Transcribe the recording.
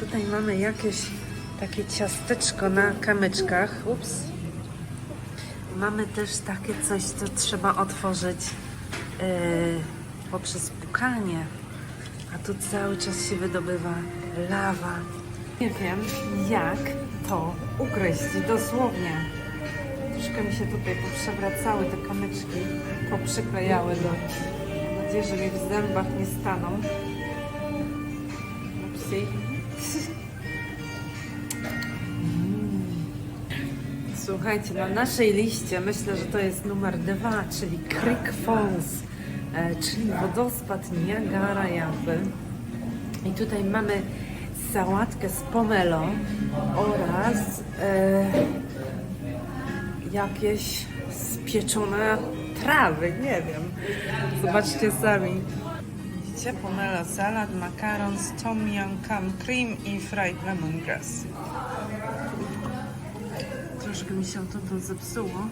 Tutaj mamy jakieś takie ciasteczko na kamyczkach. Ups. Mamy też takie coś, co trzeba otworzyć yy, poprzez pukanie. A tu cały czas się wydobywa lawa. Nie wiem, jak to ugryźć dosłownie. Troszkę mi się tutaj poprzewracały te kamyczki, poprzyklejały do... Mam nadzieję, że mi w zębach nie staną. Upsi. Słuchajcie, na naszej liście myślę, że to jest numer dwa, czyli Creek Falls, e, czyli wodospad Niagara jakby. I tutaj mamy sałatkę z pomelo oraz e, jakieś spieczone trawy, nie wiem. Zobaczcie sami. Widzicie, pomelo salad, macarons, tom yum cum cream i fried lemongrass. Troszkę mi się to tu zepsuło.